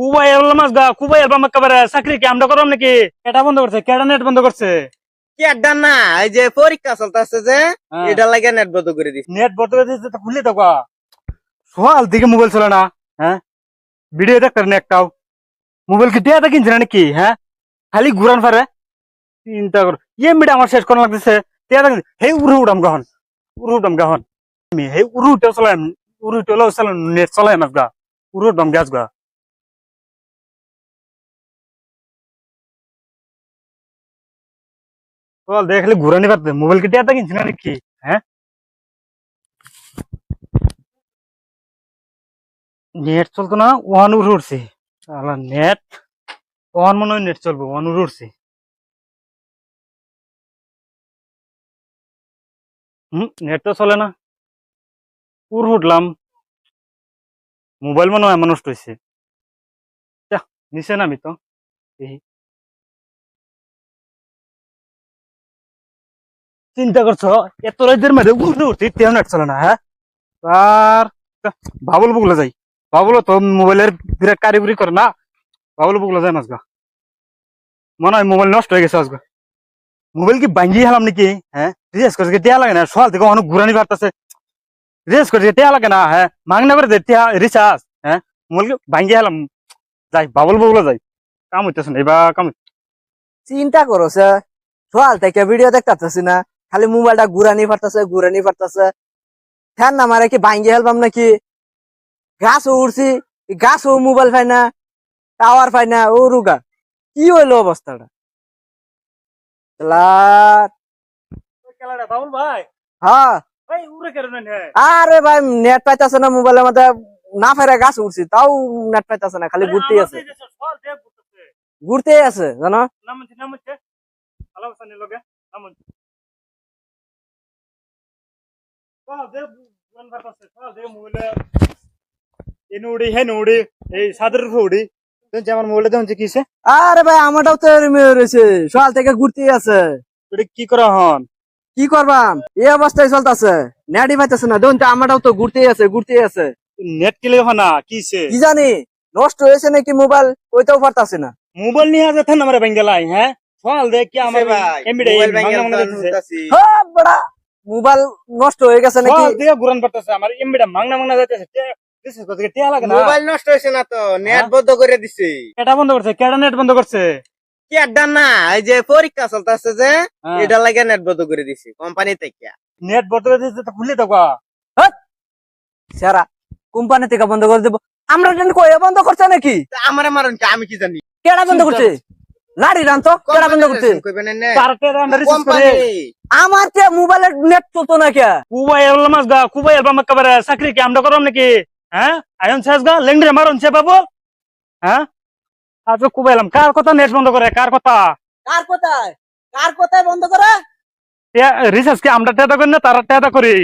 কুবাই মাস গা কুবাই এলাম একেবারে চাকরি কি আমরা করলাম নাকি? এটা বন্ধ করছে। কেডা নেট বন্ধ করছে? কেডা না এই যে পরীক্ষা চলতেছে যে হ্যাঁ। এটা লাগে নেট বন্ধ করে দিছি। নেট বন্ধ করে দিয়েছে তো খুললি তো গা। দিকে মোবাইল চলে না হ্যাঁ? ভিডিও দেখতে না একটাও। মোবাইল কি টিয়াটা কিনছে না নাকি হ্যাঁ? খালি ঘুরান ফারে। চিন্তা কর ইয়ে মিটা আমার শেষ করা লাগতেছে। টিয়াটা হে উড়ে উঠাম গহন। উড়ে উঠাম গহন। হে উড়ে উঠে চলাম উড়ে উঠে চলাম নেট চলাই মাস গা। উড়ে উঠাম গ্যাস গা। চল দেখলে ঘুরানি পারতে। মোবাইল কি টিয়াটা কিনছে না নাকি? হ্যাঁ? নেট চলতো না, ওয়ান উড়ে উঠছে নেট? ওয়ান মনে হয় নেট চলবো, ওয়ান উড়ে উঠছে হুম, নেট তো চলে না। উড়ে উঠলাম। মোবাইল মনে হয় এমন নষ্ট হয়েছে নিচে নামি তো। চিন্তা করছ? এত রাজ্যের মধ্যে উড়ে উঠতে তেও নেট চলে না হ্যাঁ? আর বাবুল বুগলা যাই। বাবুল তো মোবাইলের বিরাট কারিগরি করে না। বাবুল বুগলা যায় মাসগা মনে হয় মোবাইল নষ্ট হয়ে গেছে আজকে মোবাইল কি ভাঙ্গি হেলাম নাকি? হ্যাঁ? রিচার্জ করছে টিয়া লাগে না? সকাল থেকে অনেক ঘুরানি পারতেছে রিচার্জ করছে টিয়া লাগে না? হ্যাঁ? মাংনা করে টিয়া রিচার্জ হ্যাঁ? মোবাইল কি ভাঙ্গি হেলাম যাই, বাবুল বুগলা যাই। কাম হইতেছে না, এবার কাম চিন্তা করো, স্যার। সকাল থেকে ভিডিও দেখতেছি না। খালি মোবাইলটা ঘুরানি ফাটতেছে ঘুরানি ফাটতেছে ফ্যান না মারে কি ভাঙ্গি হেলবাম নাকি? গাছ উড়ছি গাছ ও মোবাইল পাই না টাওয়ার পাই না ও রুগা। কি হইল অবস্থাটা? লাট। বাবুল ভাই? হ্যাঁ। ভাই উড়ে কেন না আরে ভাই নেট পাইতাছে না মোবাইলের মধ্যে না ফেরে গাছ উঠছি তাও নেট পাইতাছে না খালি ঘুরতেই আছে। ঘুরতেই আছে জানো? আরে ভাই আমারটাও তো রয়েছে। সকাল থেকে ঘুরতেই আছে। এটা কি করা হন? কি করবাম এই অবস্থায় চলতেছে। নেটই পাইতেছে না। দেখুন আমারটাও তো ঘুরতেই আছে ঘুরতেই আছে। নেট কিলে হনা কিছে কি জানি নষ্ট হয়েছে নাকি মোবাইল ওইটাও পারতাছে না। মোবাইল নিয়ে আমরা হ্যাঁ? সকাল দেখ কি আমার মোবাইল নষ্ট হয়ে গেছে নাকি? সকাল দিয়ে ঘুরান পারতেছে আমার। এমবিডে মাংনা ভাঙনা যাইতেছে। দিছে কত টিয়া লাগে না? মোবাইল নষ্ট হয়েছে না তো নেট হ্যাঁ? বন্ধ করে দিছে। এটা বন্ধ করছে? কেডা নেট বন্ধ করছে? কেডা না এই যে পরীক্ষা চলতেছে যে হ্যাঁ। এটা লাগে নেট বন্ধ করে দিছে কোম্পানি থেকে। নেট বন্ধ করে দিতে তো তো গা। সারা কোম্পানি থেকে বন্ধ করে দেবো। আমরা বন্ধ করছে নাকি? আমারে মারুন কি আমি কি জানি? কেডা বন্ধ করছে? লাড়ি রান তো কেডা বন্ধ করে আমার কে মোবাইলের নেট চলতো না কে? কুবাই এলাম মাস গা কুবাই এলাম একেবারে চাকরি কি আমরা নাকি? হ্যাঁ? আয়ন শেষ গা লেংড়ে মারুন সে বাবু? হ্যাঁ? কুবাই কার কথা নেট বন্ধ করে? কার কথা? কার কার বন্ধ করে? রিসার্চ কি আমরা টেদা করি না তারা করি।